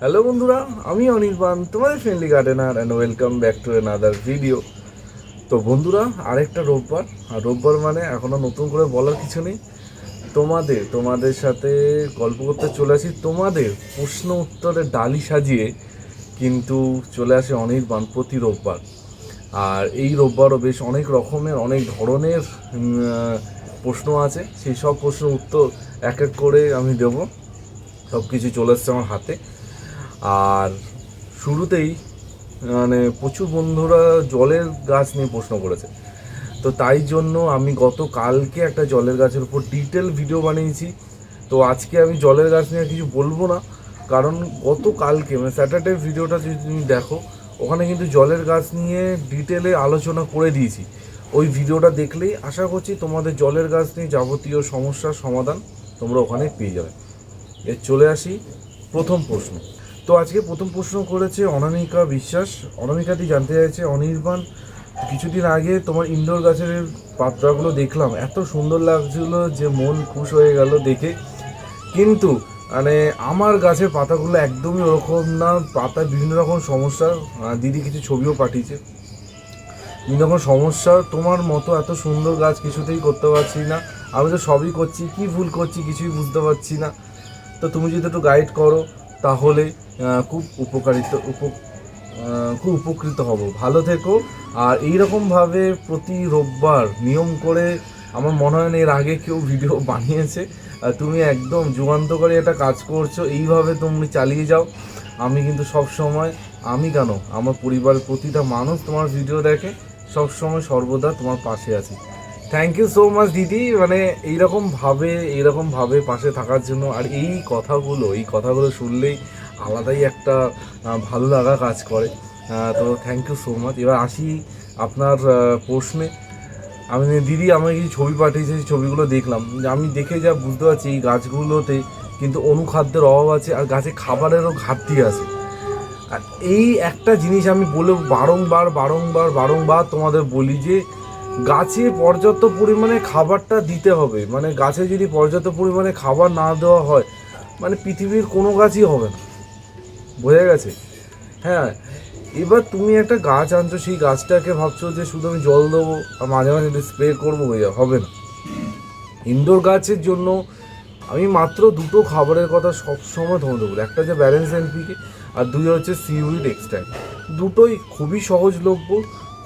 Hello বন্ধুরা, আমি অনির্বাণ তোমাদের friendly gardener and welcome back to another video তো বন্ধুরা, আরেকটা রোববার, আর রোববার মানে এখনও নতুন করে বলার কিছু নেই। তোমাদের তোমাদের সাথে গল্প করতে চলে আসি। তোমাদের প্রশ্ন উত্তরে ডালি সাজিয়ে কিন্তু চলে আসে অনির্বাণ প্রতি রোববার। আর এই রোববারও বেশ অনেক রকমের, অনেক ধরনের প্রশ্ন আছে। সেই সব প্রশ্ন উত্তর এক এক করে আমি দেবো। সব কিছু চলে এসছে আমার হাতে। আর শুরুতেই মানে প্রচুর বন্ধুরা জলের গাছ নিয়ে প্রশ্ন করেছে। তো তাই জন্য আমি গত কালকে একটা জলের গাছের উপর ডিটেল ভিডিও বানিয়েছি। তো আজকে আমি জলের গাছ নিয়ে কিছু বলব না। কারণ গত কালকে মানে স্যাটারডে ভিডিওটা যদি তুমি দেখো, ওখানে কিন্তু জলের গাছ নিয়ে ডিটেলে আলোচনা করে দিয়েছি। ওই ভিডিওটা দেখলেই আশা করছি তোমাদের জলের গাছ নিয়ে যাবতীয় সমস্যার সমাধান তোমরা ওখানে পেয়ে যাবে। এর চলে আসি প্রথম প্রশ্ন। তো আজকে প্রথম প্রশ্ন করেছে অনামিকা বিশ্বাস। অনামিকাটি জানতে চাইছে, অনির্বাণ, কিছুদিন আগে তোমার ইনডোর গাছের পাত্রাগুলো দেখলাম। এত সুন্দর লাগছিল যে মন খুশ হয়ে গেল দেখে। কিন্তু মানে আমার গাছের পাতাগুলো একদমই ওরকম না পাতায় বিভিন্ন রকম সমস্যা। দিদি কিছু ছবিও পাঠিয়েছে। বিভিন্ন রকম সমস্যা, তোমার মতো এত সুন্দর গাছ কিছুতেই করতে পারছি না। আমি তো সবই করছি, কি ভুল করছি কিছুই বুঝতে পারছি না। তো তুমি যদি একটু গাইড করো, তাহলে খুব উপকারিত, উপ খুব উপকৃত হব। ভালো থেকো। আর এইরকমভাবে প্রতি রোববার নিয়ম করে আমার মনে হয় না এর আগে কেউ ভিডিও বানিয়েছে। তুমি একদম যুগান্তকারী একটা কাজ করছ, এইভাবে তুমি চালিয়ে যাও। আমি কিন্তু সব সময়, আমি কেন? আমার পরিবারের প্রতিটা মানুষ তোমার ভিডিও দেখে সব সময় সর্বদা তোমার পাশে আছি। থ্যাংক ইউ সো মাচ দিদি। মানে এইরকম ভাবে এইরকম ভাবে পাশে থাকার জন্য আর এই কথাগুলো এই কথাগুলো শুনলেই আলাদাই একটা ভালো লাগা কাজ করে। তো থ্যাংক ইউ সো মাচ এবার আসি আপনার প্রশ্নে। আমি দিদি আমাকে কিছু ছবি পাঠিয়েছে, সেই ছবিগুলো দেখলাম। আমি দেখে যা বুঝতে পারছি এই গাছগুলোতে কিন্তু অনুখাদ্যের অভাব আছে আর গাছে খাবারেরও ঘাটতি আছে। আর এই একটা জিনিস আমি বলে বারংবার বারংবার বারংবার তোমাদের বলি যে, গাছে পর্যাপ্ত পরিমাণে খাবারটা দিতে হবে। মানে গাছে যদি পর্যাপ্ত পরিমাণে খাবার না দেওয়া হয় মানে পৃথিবীর কোনো গাছই হবে না। বোঝা গেছে। হ্যাঁ এবার তুমি একটা গাছ আনছো, সেই গাছটাকে ভাবছ যে শুধু আমি জল দেবো আর মাঝে মাঝে স্প্রে করব হবে না। ইনডোর গাছের জন্য আমি মাত্র দুটো খাবারের কথা সবসময় তোমাদের বলি। একটা হচ্ছে ব্যালেন্স এনপিকে আর দুই হচ্ছে সিউইড এক্সট্রাক্ট দুটোই খুবই সহজলভ্য,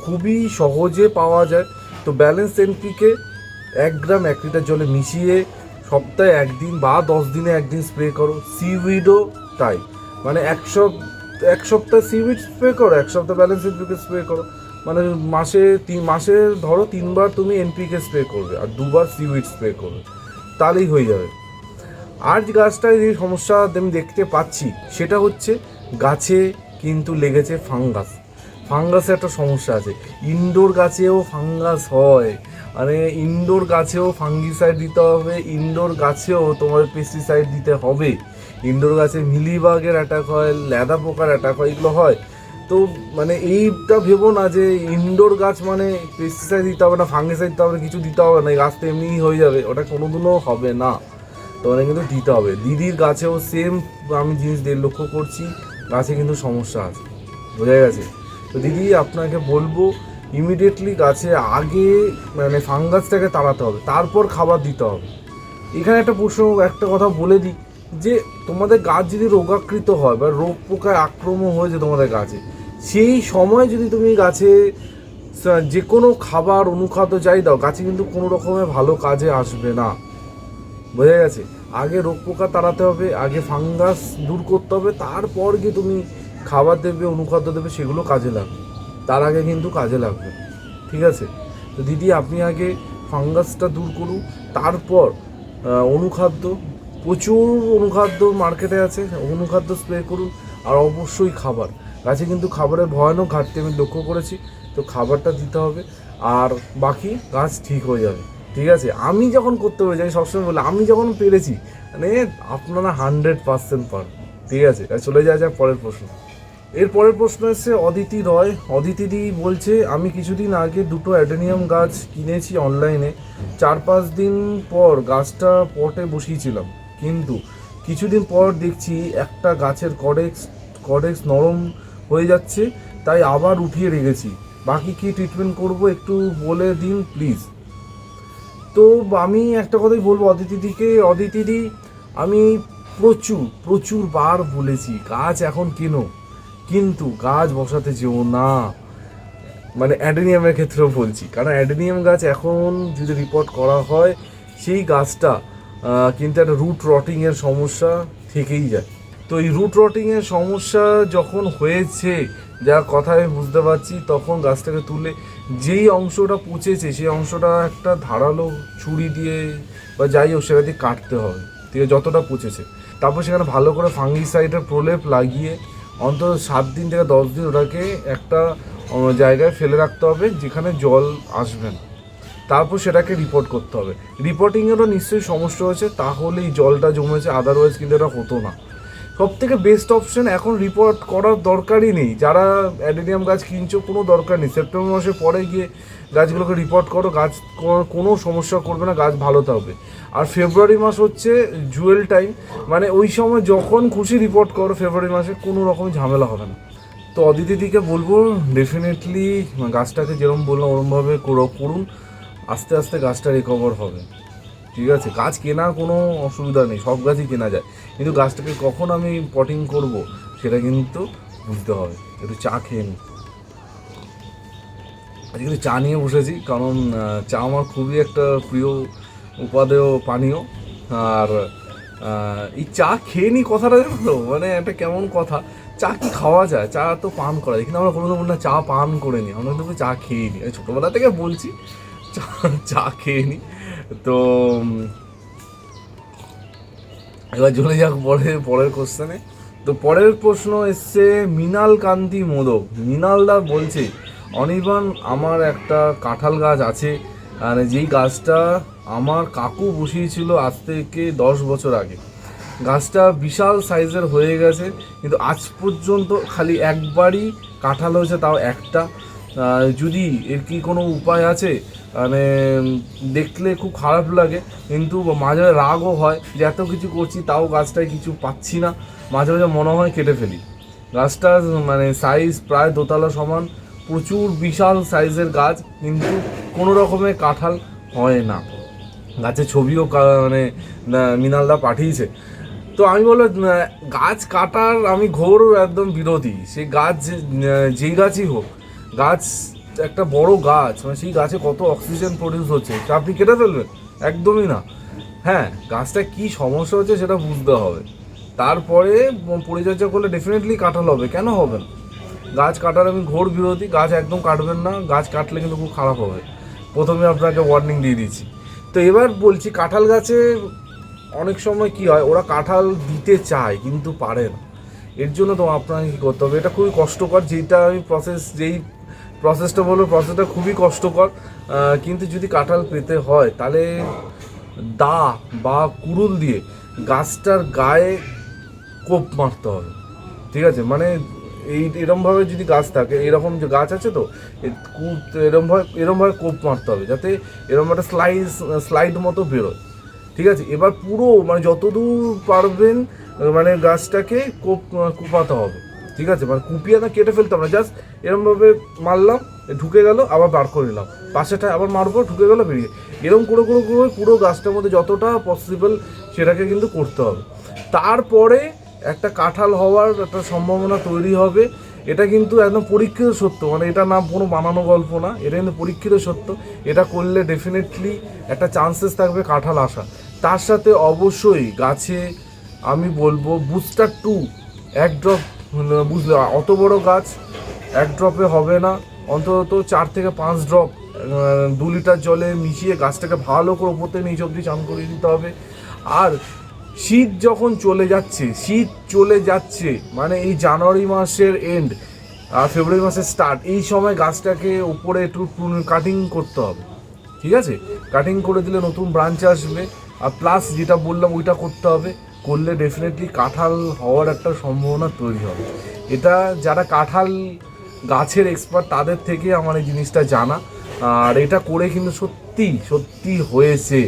খুবই সহজে পাওয়া যায়। তো ব্যালেন্স এনপিকে এক গ্রাম এক লিটার জলে মিশিয়ে সপ্তাহে একদিন বা দশ দিনে একদিন স্প্রে করো। সিউইডও তাই। মানে এক এক সপ্তাহ সিউইড স্প্রে করো, এক সপ্তাহ ব্যালেন্স এনপিকে স্প্রে করো। মানে মাসে তিন মাসে ধরো তিনবার তুমি এনপিকে স্প্রে করবে, আর দুবার সিউইড স্প্রে করবে। তাহলেই হয়ে যাবে। আর গাছটায় যে সমস্যা আমি দেখতে পাচ্ছি, সেটা হচ্ছে গাছে কিন্তু লেগেছে ফাঙ্গাস ফাঙ্গাসের একটা সমস্যা আছে। ইনডোর গাছেও ফাঙ্গাস হয়। মানে ইনডোর গাছেও ফাঙ্গিসাইড দিতে হবে ইনডোর গাছেও তোমার পেস্টিসাইড দিতে হবে। ইনডোর গাছে মিলিবাগের অ্যাটাক হয়, ল্যাদা পোকার অ্যাটাক হয়, এগুলো হয়। তো মানে এইটা ভেবো না যে ইনডোর গাছ মানে পেস্টিসাইড দিতে হবে না ফাঙ্গিসাইড দিতে হবে না, কিছু দিতে হবে না গাছ তো এমনিই হয়ে যাবে, ওটা কোনোদিনও হবে না। তো তোমাদের কিন্তু দিতে হবে। দিদির গাছেও সেম আমি জিনিস লক্ষ্য করছি, গাছে কিন্তু সমস্যা আছে, বোঝা গেছে? তো দিদি, আপনাকে বলব ইমিডিয়েটলি গাছে আগে মানে ফাঙ্গাসটাকে তাড়াতে হবে, তারপর খাবার দিতে হবে। এখানে একটা প্রশ্ন, একটা কথা বলে দিই। যে তোমাদের গাছ যদি রোগাকৃত হয় বা রোগ পোকায় আক্রমণ হয়েছে তোমাদের গাছে, সেই সময় যদি তুমি গাছে যে কোনো খাবার অনুখাদ্য যাই দাও, গাছে কিন্তু কোনো রকমের ভালো কাজে আসবে না। বোঝা গেছে? আগে রোগ পোকা তাড়াতে হবে, আগে ফাঙ্গাস দূর করতে হবে, তারপর গিয়ে তুমি খাবার দেবে, অনুখাদ্য দেবে, সেগুলো কাজে লাগবে। তার আগে কিন্তু কাজে লাগবে। ঠিক আছে? তো দিদি, আপনি আগে ফাঙ্গাসটা দূর করুন, তারপর অনুখাদ্য প্রচুর অনুখাদ্য মার্কেটে আছে, অনুখাদ্য স্প্রে করুন আর অবশ্যই খাবার। গাছে কিন্তু খাবারের ভয়ানক ঘাটতি, আমি লক্ষ্য করেছি, তো খাবারটা দিতে হবে আর বাকি গাছ ঠিক হয়ে যাবে। ঠিক আছে? আমি যখন করতে পেরেছি আমি সবসময় বলি, আমি যখন পেরেছি মানে আপনারা হান্ড্রেড পার্সেন্ট পার ঠিক আছে? চলে যাওয়া যাক পরের প্রশ্ন। এর পরের প্রশ্ন এসছে, অদিতি রয়। অদিতি দি বলছে, আমি কিছুদিন আগে দুটো অ্যাডেনিয়াম গাছ কিনেছি অনলাইনে চার পাঁচ দিন পর গাছটা পটে বসিয়েছিলাম। কিন্তু কিছুদিন পর দেখছি একটা গাছের কডেক্স কডেক্স নরম হয়ে যাচ্ছে, তাই আবার উঠিয়ে রেখেছি। বাকি কি ট্রিটমেন্ট করব একটু বলে দিন প্লিজ তো আমি একটা কথাই বলব অদিতিদিকে, অদিতিদি, আমি প্রচুর প্রচুর বার বলেছি, গাছ এখন কেনো? কিন্তু গাছ বসাতে যেও না। মানে অ্যাডেনিয়ামের ক্ষেত্রেও বলছি, কারণ অ্যাডেনিয়াম গাছ এখন যদি রিপোর্ট করা হয়, সেই গাছটা কিন্তু একটা রুট রটিংয়ের সমস্যা থেকেই যায়। তো এই রুট রটিংয়ের সমস্যা যখন হয়েছে যা কথা আমি বুঝতে পারছি, তখন গাছটাকে তুলে যেই অংশটা পচেছে, সেই অংশটা একটা ধারালো ছুরি দিয়ে বা যাই হোক সেটা দিয়ে কাটতে হবে ঠিক আছে যতটা পচেছে। তারপর সেখানে ভালো করে ফাঙ্গিসাইডের প্রলেপ লাগিয়ে অন্তত সাত দিন থেকে দশ দিন ওটাকে একটা জায়গায় ফেলে রাখতে হবে, যেখানে জল আসবে না। তারপর সেটাকে রিপোর্ট করতে হবে। রিপোর্টিংয়েরও নিশ্চয়ই সমস্যা হয়েছে তাহলে এই জলটা জমেছে আদারওয়াইজ কিন্তু এটা হতো না। সব থেকে বেস্ট অপশন এখন রিপোর্ট করার দরকারই নেই। যারা অ্যাডেনিয়াম গাছ কিনছো, কোনো দরকার নেই। সেপ্টেম্বর মাসে পরে গিয়ে গাছগুলোকে রিপোর্ট করো, গাছ কোনো- সমস্যা করবে না, গাছ ভালো থাকবে। আর ফেব্রুয়ারি মাস হচ্ছে জুয়েল টাইম মানে ওই সময় যখন খুশি রিপোর্ট করো ফেব্রুয়ারি মাসে, কোনো রকম ঝামেলা হবে না। তো অদিতিদিকে বলব ডেফিনেটলি গাছটাকে যেরকম বললাম, ওরমভাবে করো- করুন। আস্তে আস্তে গাছটা রিকভার হবে। ঠিক আছে? গাছ কেনার কোনো অসুবিধা নেই, সব গাছই কেনা যায়। কিন্তু গাছটাকে কখন আমি পটিং করব, সেটা কিন্তু বুঝতে হবে। একটু চা খেয়ে নিই আজকে চা নিয়ে বসেছি, কারণ চা আমার খুবই একটা প্রিয় উপাদেয় পানীয়। আর এই চা খেয়ে নি কথাটা জানো তো? মানে একটা কেমন কথা। চা কি খাওয়া যায়? চা তো পান করা যায়। কিন্তু আমরা কোনো না, চা পান করে নি। আমরা কিন্তু চা খেয়ে নিই ছোটোবেলা থেকে বলছি চা খেয়ে তো এবার চলে যাক পরের পরের কোশ্চেনে তো পরের প্রশ্ন এসছে মৃণাল কান্তি মোদক। মৃণালদা বলছে, অনির্বাণ, আমার একটা কাঁঠাল গাছ আছে। আর যেই গাছটা আমার কাকু বসিয়েছিল আজ থেকে দশ বছর আগে। গাছটা বিশাল সাইজের হয়ে গেছে, কিন্তু আজ পর্যন্ত খালি একবারই কাঁঠাল হয়েছে, তাও একটা। যদি এর কি কোনো উপায় আছে? মানে দেখলে খুব খারাপ লাগে, কিন্তু মাঝে মাঝে রাগও হয় যে এত কিছু করছি, তাও গাছটায় কিছু পাচ্ছি না। মাঝে মাঝে মনে হয় কেটে ফেলি। গাছটা মানে সাইজ প্রায় দোতলা সমান, প্রচুর বিশাল সাইজের গাছ, কিন্তু কোনো রকমের কাঁঠাল হয় না। গাছের ছবিও মানে মৃণালদা পাঠিয়েছে। তো আমি বলব গাছ কাটার আমি ঘোর একদম বিরোধী। সেই গাছ যেই গাছই হোক গাছ, একটা বড় গাছ মানে সেই গাছে কত অক্সিজেন প্রডিউস হচ্ছে তা আপনি কেটে ফেলবেন, একদমই না। হ্যাঁ গাছটা কি সমস্যা হচ্ছে সেটা বুঝতে হবে। তারপরে পরিচর্যা করলে ডেফিনেটলি কাটাল হবে, কেন হবে না? গাছ কাটার আমি ঘোর বিরোধী গাছ একদম কাটবেন না, গাছ কাটলে কিন্তু খুব খারাপ হবে। প্রথমে আপনাকে ওয়ার্নিং দিয়ে দিচ্ছি। তো এবার বলছি, কাঁঠাল গাছে অনেক সময় কি হয়, ওরা কাঁঠাল দিতে চায়, কিন্তু পারে না। এর জন্য তো আপনাকে কী করতে হবে, এটা খুবই কষ্টকর যেটা আমি প্রসেস যেই প্রসেসটা বলব প্রসেসটা খুবই কষ্টকর। কিন্তু যদি কাঁঠাল পেতে হয়, তাহলে দা বা কুড়ুল দিয়ে গাছটার গায়ে কোপ মারতে হবে। ঠিক আছে? মানে এই এরমভাবে যদি গাছ থাকে, এরকম যে গাছ আছে তো এরমভাবে এরমভাবে কোপ মারতে হবে, যাতে এরকম একটা স্লাইড স্লাইড মতো বেরোয়। ঠিক আছে? এবার পুরো মানে যতদূর পারবেন মানে গাছটাকে কোপ, কুপাতে হবে। ঠিক আছে? মানে কুপিয়ে না, কেটে ফেলতে হবে জাস্ট এরমভাবে মারলাম, ঢুকে গেল, আবার বার করে নিলাম। পাশেটা আবার মারবো ঢুকে গেল, বেরিয়ে এরকম করে করে করে পুরো গাছটার মধ্যে যতটা পসিবল সেটাকে কিন্তু করতে হবে। তারপরে একটা কাঁঠাল হওয়ার একটা সম্ভাবনা তৈরি হবে। এটা কিন্তু একদম পরীক্ষিত সত্য মানে এটা না কোনো বানানো গল্প না, এটা কিন্তু পরীক্ষিত সত্য। এটা করলে ডেফিনেটলি একটা চান্সেস থাকবে কাঁঠাল আসা তার সাথে অবশ্যই গাছে আমি বলব বুস্টার টু এক ড্রপ বুঝলে, অত বড় গাছ এক ড্রপে হবে না। অন্তত চার থেকে পাঁচ ড্রপ দু লিটার জলে মিশিয়ে গাছটাকে ভালো করে ওপর থেকে নিচ অব্দি চান করিয়ে দিতে হবে। আর শীত যখন চলে যাচ্ছে, শীত চলে যাচ্ছে মানে এই জানুয়ারি মাসের এন্ড আর ফেব্রুয়ারি মাসের স্টার্ট এই সময় গাছটাকে ওপরে একটু কাটিং করতে হবে। ঠিক আছে? কাটিং করে দিলে নতুন ব্রাঞ্চ আসবে। আর প্লাস যেটা বললাম, ওইটা করতে হবে। করলে ডেফিনেটলি কাঁঠাল হওয়ার একটা সম্ভাবনা তৈরি হবে। এটা যারা কাঁঠাল গাছের এক্সপার্ট তাদের থেকে আমার এই জিনিসটা জানা। আর এটা করে কিন্তু সত্যি সত্যি হয়েছে।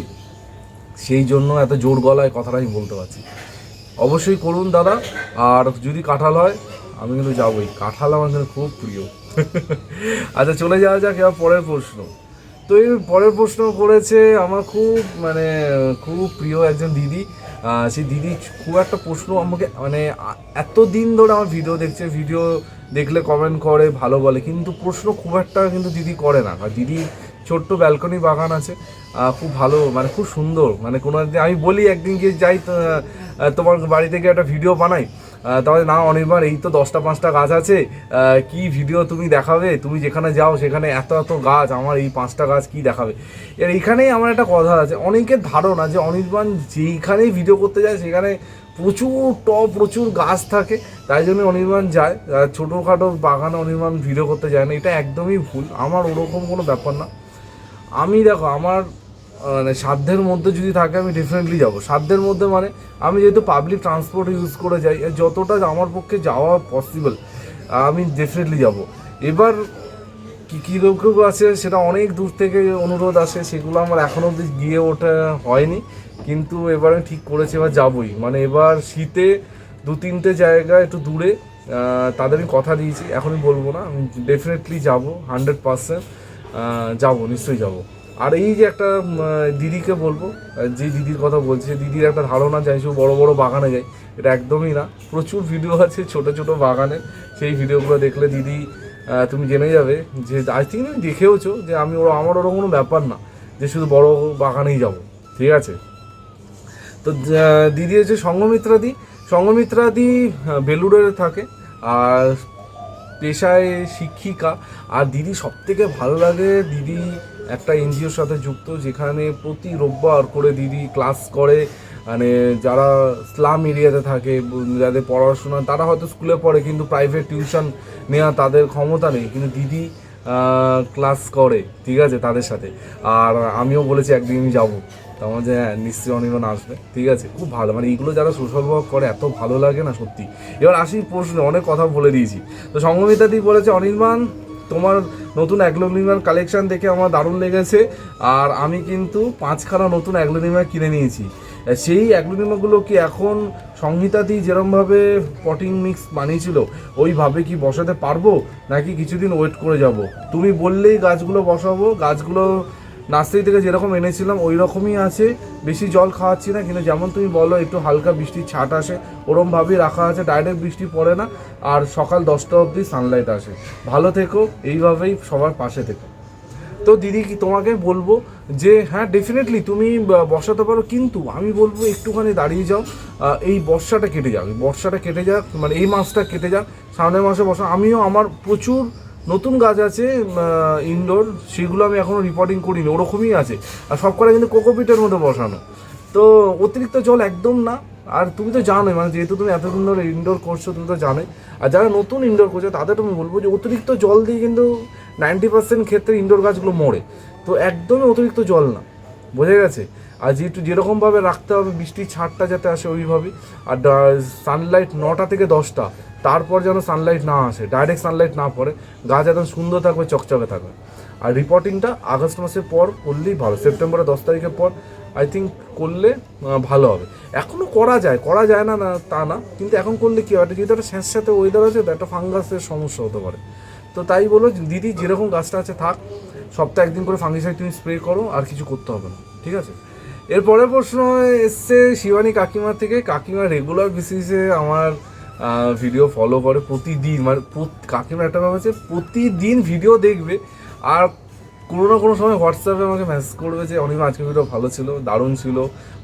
সেই জন্য এত জোর গলায় কথাটা আমি বলতে পারছি অবশ্যই করুন দাদা। আর যদি কাঁঠাল হয়, আমি কিন্তু যাবোই। কাঁঠাল আমার কিন্তু খুব প্রিয়। আচ্ছা চলে যাওয়া যাক এবার পরের প্রশ্ন। তো এই পরের প্রশ্ন করেছে আমার খুব মানে খুব প্রিয় একজন দিদি। সেই দিদি খুব একটা প্রশ্ন আমাকে মানে এত দিন ধরে আমার ভিডিও দেখছে ভিডিও দেখলে কমেন্ট করে, ভালো বলে। কিন্তু প্রশ্ন খুব একটা কিন্তু দিদি করে না। আর দিদি ছোট্ট ব্যালকনি বাগান আছে খুব ভালো মানে খুব সুন্দর। মানে কোনো একদিন, আমি বলি একদিন গিয়ে যাই তোমার বাড়ি থেকে একটা ভিডিও বানাই। তাহলে না, অনির্বাণ, এই তো দশটা, পাঁচটা গাছ আছে কি ভিডিও তুমি দেখাবে? তুমি যেখানে যাও, সেখানে এত এত গাছ, আমার এই পাঁচটা গাছ কি দেখাবে? এর এইখানেই আমার একটা কথা আছে। অনেকের ধারণা যে অনির্বাণ যেইখানেই ভিডিও করতে যায়, সেখানে প্রচুর টপ প্রচুর গাছ থাকে, তাই জন্য অনির্বাণ যায়। ছোটোখাটো বাগানে অনির্বাণ ভিডিও করতে যায় না, এটা একদমই ভুল। আমার ওরকম কোনো ব্যাপার না। আমি দেখো, আমার মানে সাধ্যের মধ্যে যদি থাকে, আমি ডেফিনেটলি যাব। সাধ্যের মধ্যে মানে আমি যেহেতু পাবলিক ট্রান্সপোর্ট ইউজ করে যাই যতটা আমার পক্ষে যাওয়া পসিবল আমি ডেফিনেটলি যাব। এবার কি, কী কেউ আছে, সেটা অনেক দূর থেকে অনুরোধ আসে, সেগুলো আমার এখনও অবধি গিয়ে ওঠা হয়নি। কিন্তু এবার আমি ঠিক করেছি, এবার যাবই। মানে এবার শীতে দু তিনটে জায়গা একটু দূরে তাদের আমি কথা দিয়েছি এখনই বলব না, আমি ডেফিনেটলি যাব হান্ড্রেড পার্সেন্ট যাব, নিশ্চয়ই যাব। আর এই যে একটা দিদিকে বলব যে দিদির কথা বলছি দিদির একটা ধারণা যাই শুধু বড় বড় বাগানে যাই, এটা একদমই না, প্রচুর ভিডিও আছে ছোট ছোট বাগানে, সেই ভিডিওগুলো দেখলে দিদি তুমি জেনে যাবে যে আই থিঙ্ক তুমি দেখেওছো যে আমি, ওরা আমার ওরকম কোনো ব্যাপার না, যে শুধু বড় বাগানেই যাব, ঠিক আছে? তো দিদি হচ্ছে সঙ্গমিত্রাদি সঙ্গমিত্রাদি বেলুড়ে থাকে। আর পেশায় শিক্ষিকা। আর দিদি সব থেকে ভালো লাগে, দিদি একটা এনজিওর সাথে যুক্ত, যেখানে প্রতি রোববার করে দিদি ক্লাস করে। মানে যারা স্লাম এরিয়াতে থাকে, যাদের পড়াশোনা, তারা হয়তো স্কুলে পড়ে, কিন্তু প্রাইভেট টিউশন নেওয়া তাদের ক্ষমতা নেই। কিন্তু দিদি ক্লাস করে, ঠিক আছে, তাদের সাথে। আর আমিও বলেছি, একদিন যাব। তো আমার যে নিশ্চয়ই অনির্বাণ আসবে। ঠিক আছে? খুব ভালো। মানে এইগুলো যারা সোশ্যাল ওয়ার্ক করে, এত ভালো লাগে না সত্যি। এবার আসি প্রশ্ন, অনেক কথা বলে দিয়েছি। তো সঙ্গমিতাদি বলেছে, অনির্বাণ, তোমার নতুন অ্যাগ্লোনিমার কালেকশন দেখে আমার দারুণ লেগেছে। আর আমি কিন্তু পাঁচখানা নতুন অ্যাগ্লোনিমা কিনে নিয়েছি। সেই অ্যাগ্লোনিমাগুলো কি এখন সংহিতাদি যেরমভাবে পটিং মিক্স বানিয়েছিল, ওইভাবে কি বসাতে পারব? নাকি কিছুদিন ওয়েট করে যাব? তুমি বললেই গাছগুলো বসাবো, গাছগুলো নার্সারি থেকে যেরকম এনেছিলাম ওই রকমই আছে। বেশি জল খাওয়াচ্ছি না, কিন্তু যেমন তুমি বলো, একটু হালকা বৃষ্টির ছাট আসে। ওরমভাবেই রাখা আছে, ডাইরেক্ট বৃষ্টি পড়ে না, আর সকাল দশটা অবধি সানলাইট আসে। ভালো থেকো, এইভাবেই সবার পাশে থেকো। তো দিদি, কি তোমাকে বলব যে হ্যাঁ ডেফিনেটলি তুমি বসাতে পারো, কিন্তু আমি বলব একটুখানি দাঁড়িয়ে যাও। এই বর্ষাটা কেটে এই বর্ষাটা কেটে যাক মানে এই মাসটা কেটে যাক, সামনের মাসে বসা, আমিও আমার প্রচুর নতুন গাছ আছে ইনডোর সেগুলো আমি এখনও রিপোর্টিং করিনি, ওরকমই আছে। আর সব কটা কিন্তু কোকোপিটের মধ্যে বসানো। তো অতিরিক্ত জল একদম না। আর তুমি তো জানোই মানে যেহেতু তুমি এতদিন ধরে ইনডোর করছ, তুমি তো জানোই। আর যারা নতুন ইনডোর করছে, তাদের তুমি বলব যে অতিরিক্ত জল দিয়ে কিন্তু নাইনটি পার্সেন্ট ক্ষেত্রে ইনডোর গাছগুলো মরে। তো একদমই অতিরিক্ত জল না। বোঝা গেছে? আর যেহেতু যেরকমভাবে রাখতে হবে, বৃষ্টির ছাড়টা যাতে আসে ওইভাবেই আর সানলাইট নটা থেকে দশটা, তারপর যেন সানলাইট না আসে ডাইরেক্ট সানলাইট না পড়ে গাছ একদম সুন্দর থাকবে, চকচকে থাকবে। আর রিপোর্টিংটা আগস্ট মাসের পর করলেই ভালো, সেপ্টেম্বরের দশ তারিখের পর আই থিঙ্ক করলে ভালো হবে। এখনও করা যায় করা যায় না না, তা না, কিন্তু এখন করলে কী হয়, যেহেতু একটা সাথে ওয়েদার আছে, তো একটা ফাঙ্গাসের সমস্যা হতে পারে। তো তাই বলো, দিদি যেরকম গাছটা আছে থাক, সপ্তাহে একদিন করে ফাঙ্গিসাইড তুমি স্প্রে করো, আর কিছু করতে হবে না, ঠিক আছে? এরপরের প্রশ্ন এসছে, শিবানী কাকিমার থেকে। কাকিমা রেগুলার বেসিসে আমার ভিডিও ফলো করে প্রতিদিন। মানে কাকিমা একটা ব্যাপার আছে, প্রতিদিন ভিডিও দেখবে। আর কোনো না কোনো সময় হোয়াটসঅ্যাপে আমাকে মেসেজ করবে যে অনেক আজকে ভিডিও ভালো ছিল, দারুণ ছিল।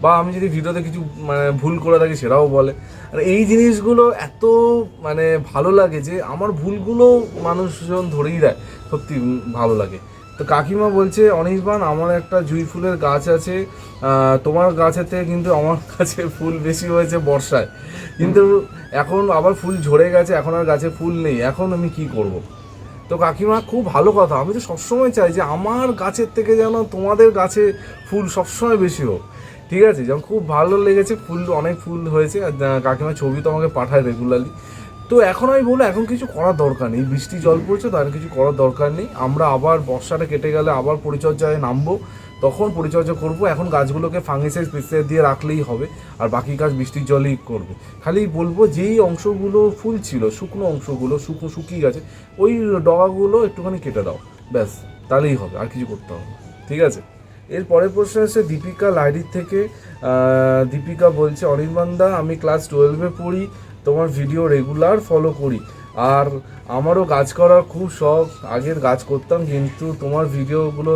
বা আমি যদি ভিডিওতে কিছু মানে ভুল করে থাকি, সেটাও বলে। আর এই জিনিসগুলো এত মানে ভালো লাগে যে, আমার ভুলগুলো মানুষজন ধরেই দেয়। সত্যি ভালো লাগে। তো কাকিমা বলছে অনির্বাণ আমার একটা জুঁই ফুলের গাছ আছে। তোমার থেকে কিন্তু আমার কাছে ফুল বেশি হয়েছে বর্ষায়। কিন্তু এখন আবার ফুল ঝরে গেছে, এখন আর গাছে ফুল নেই। এখন আমি কি করব। তো কাকিমা, খুব ভালো কথা। আমি তো সবসময় চাই যে আমার গাছের থেকে যেন তোমাদের গাছে ফুল সবসময় বেশি হোক। ঠিক আছে? যেমন খুব ভালো লেগেছে, ফুল, অনেক ফুল হয়েছে। আর কাকিমা ছবি তো আমাকে পাঠায় রেগুলারলি তো এখন আমি বলব এখন কিছু করার দরকার নেই। বৃষ্টি জল পড়ছে, তার কিছু করার দরকার নেই। আমরা আবার বর্ষাটা কেটে গেলে আবার পরিচর্যায় নামবো, তখন পরিচর্যা করব। এখন গাছগুলোকে ফাঙ্গিসাইড পেস্টিসাইড দিয়ে রাখলেই হবে, আর বাকি গাছ বৃষ্টির জলেই করবে। খালি বলব, যেই অংশগুলো ফুল ছিল, শুকনো অংশগুলো শুকনো শুকিয়ে গেছে, ওই ডগাগুলো একটুখানি কেটে দাও। ব্যাস, তাহলেই হবে, আর কিছু করতে হবে ঠিক আছে? এর পরের প্রশ্ন এসে দীপিকা লাইডির থেকে দীপিকা বলছে অনির্বাণদা আমি ক্লাস টুয়েলভে পড়ি তোমার ভিডিও রেগুলার ফলো করি। আর আমারও গাছ করার খুব শখ। আগের গাছ করতাম, কিন্তু তোমার ভিডিওগুলো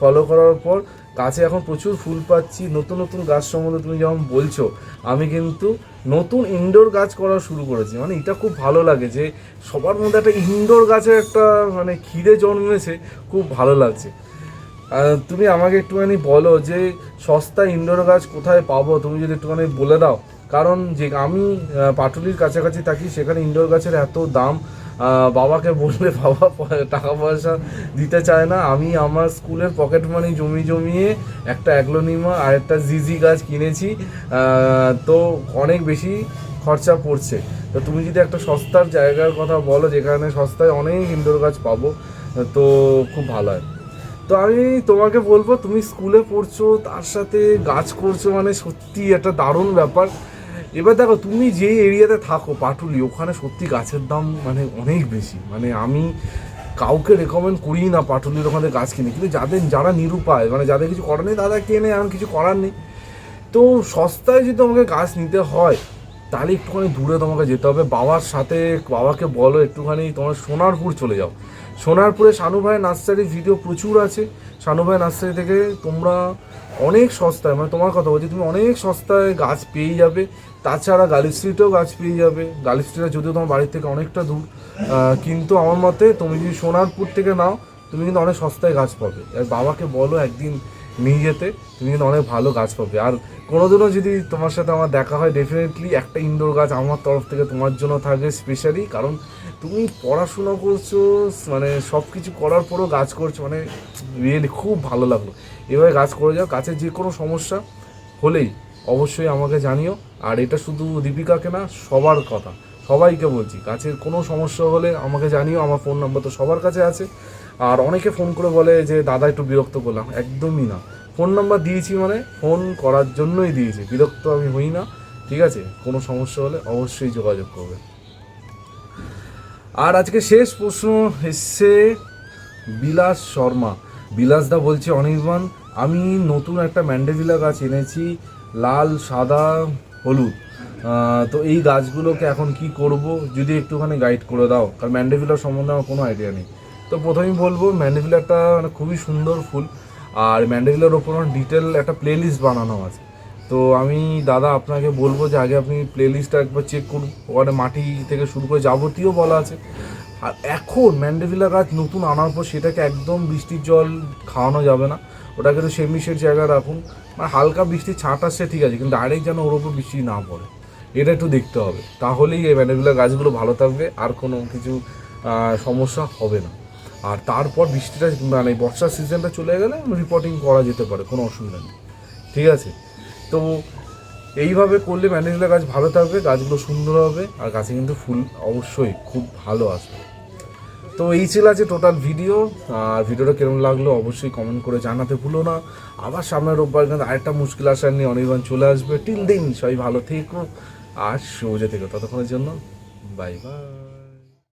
ফলো করার পর গাছে এখন প্রচুর ফুল পাচ্ছি। নতুন নতুন গাছ সম্বন্ধে তুমি যেমন বলছো, আমি কিন্তু নতুন ইনডোর গাছ করা শুরু করেছি। মানে এটা খুব ভালো লাগে যে সবার মধ্যে একটা ইনডোর গাছের একটা মানে খিদে জন্মেছে, খুব ভালো লাগছে। তুমি আমাকে একটুখানি বলো যে সস্তা ইনডোর গাছ কোথায় পাবো? তুমি যদি একটুখানি বলে দাও। কারণ যে আমি পাটুলির কাছাকাছি থাকি, সেখানে ইনডোর গাছের এত দাম বাবাকে বললে বাবা টাকা পয়সা দিতে চায় না। আমি আমার স্কুলের পকেট মানি জমি জমিয়ে একটা অ্যাগ্লোনিমা আর একটা জিজি গাছ কিনেছি তো অনেক বেশি খরচা পড়ছে। তো তুমি যদি একটা সস্তার জায়গার কথা বলো, যেখানে সস্তায় অনেক ইনডোর গাছ পাবো, তো খুব ভালো হয়। তো আমি তোমাকে বলব, তুমি স্কুলে পড়ছো, তার সাথে গাছ করছ মানে সত্যি একটা দারুণ ব্যাপার। এবার দেখো, তুমি যে এরিয়াতে থাকো, পাটুলি, ওখানে সত্যি গাছের দাম মানে অনেক বেশি। মানে আমি কাউকে রেকমেন্ড করি না পাটুলির ওখানে গাছ কিনে। কিন্তু যাদের, যারা নিরুপায় মানে যাদের কিছু করার নেই, তারা কেনে, এমন কিছু করার নেই। তো সস্তায় যদি তোমাকে গাছ নিতে হয় তাহলে একটুখানি দূরে তোমাকে যেতে হবে। বাবার সাথে বাবাকে বলো একটুখানি তোমার সোনারপুর চলে যাও। সোনারপুরে শানু ভাই নার্সারি ভিডিও প্রচুর আছে। শানু ভাই নার্সারি থেকে তোমরা অনেক সস্তায় মানে তোমার কথা বলছি, তুমি অনেক সস্তায় গাছ পেয়ে যাবে। তাছাড়া গালি স্ট্রিটেও গাছ পেয়ে যাবে। গালি স্ট্রিটে যদিও তোমার বাড়ির থেকে অনেকটা দূর কিন্তু আমার মতে তুমি যদি সোনারপুর থেকে নাও, তুমি কিন্তু অনেক সস্তায় গাছ পাবে। আর বাবাকে বলো একদিন নিয়ে যেতে, তুমি কিন্তু অনেক ভালো গাছ পাবে। আর কোনোদিনও যদি তোমার সাথে আমার দেখা হয় ডেফিনেটলি একটা ইনডোর গাছ আমার তরফ থেকে তোমার জন্য থাকবে স্পেশালি কারণ তুমি পড়াশোনা করছ মানে সব কিছু করার পরও গাছ করছ মানে রিয়েলি খুব ভালো লাগল। এভাবে গাছ করে যাও গাছের যে কোনো সমস্যা হলেই অবশ্যই আমাকে জানিও। আর এটা শুধু দীপিকাকে না, সবার কথা। সবাইকে বলছি, গাছের কোনো সমস্যা হলে আমাকে জানিও, আমার ফোন নাম্বার তো সবার কাছে আছে। আর অনেকে ফোন করে বলে যে, দাদা, একটু বিরক্ত করলাম। একদমই না। ফোন নাম্বার দিয়েছি মানে ফোন করার জন্যই দিয়েছি। বিরক্ত আমি হই না, ঠিক আছে? কোনো সমস্যা হলে অবশ্যই যোগাযোগ করবে। আর আজকে শেষ প্রশ্ন এসছে বিলাস শর্মা। বিলাসদা বলছে, অনির্বাণ, আমি নতুন একটা ম্যান্ডেভিলা গাছ এনেছি, লাল, সাদা, হলুদ। তো এই গাছগুলোকে এখন কি করব? যদি একটুখানি গাইড করে দাও। কারণ ম্যান্ডেভিলার সম্বন্ধে আমার কোনো আইডিয়া নেই। তো প্রথমেই বলব ম্যান্ডেভিলা একটা মানে খুবই সুন্দর ফুল। আর ম্যান্ডেভিলার ওপর ডিটেল একটা প্লে লিস্ট বানানো আছে। তো আমি, দাদা, আপনাকে বলব যে আগে আপনি প্লে লিস্টটা একবার চেক করুন। ওখানে মাটি থেকে শুরু করে যাবতীয় বলা আছে। আর এখন ম্যান্ডেভিলা গাছ নতুন আনার পর সেটাকে একদম বৃষ্টির জল খাওয়ানো যাবে না। ওটাকে তো সেমিশের জায়গায় রাখুন। মানে হালকা বৃষ্টি ছাঁট আসছে, ঠিক আছে, কিন্তু ডাইরেক্ট যেন ওর ওপর বৃষ্টি না পড়ে। এটা একটু দেখতে হবে। তাহলেই এই ম্যান্ডেভিলা গাছগুলো ভালো থাকবে, আর কোনো কিছু সমস্যা হবে না। আর তারপর বৃষ্টিটা মানে বর্ষার সিজনটা চলে গেলে রিপোর্টিং করা যেতে পারে, কোনো অসুবিধা নেই। ঠিক আছে? তো এইভাবে করলে ম্যানেজলা গাছ ভালো থাকবে, গাছগুলো সুন্দর হবে, আর গাছে কিন্তু ফুল অবশ্যই খুব ভালো আসবে। তো এই ছিল আছে টোটাল ভিডিও আর ভিডিওটা কেমন লাগল অবশ্যই কমেন্ট করে জানাতে ভুলো না। আবার সামনে রোববার কিন্তু আরেকটা মুশকিল আসার নিয়ে অনির্বাণ চলে আসবে। টিল দিন সবাই ভালো থেকো আর সবুজে থেকো। ততক্ষণের জন্য বাই বাই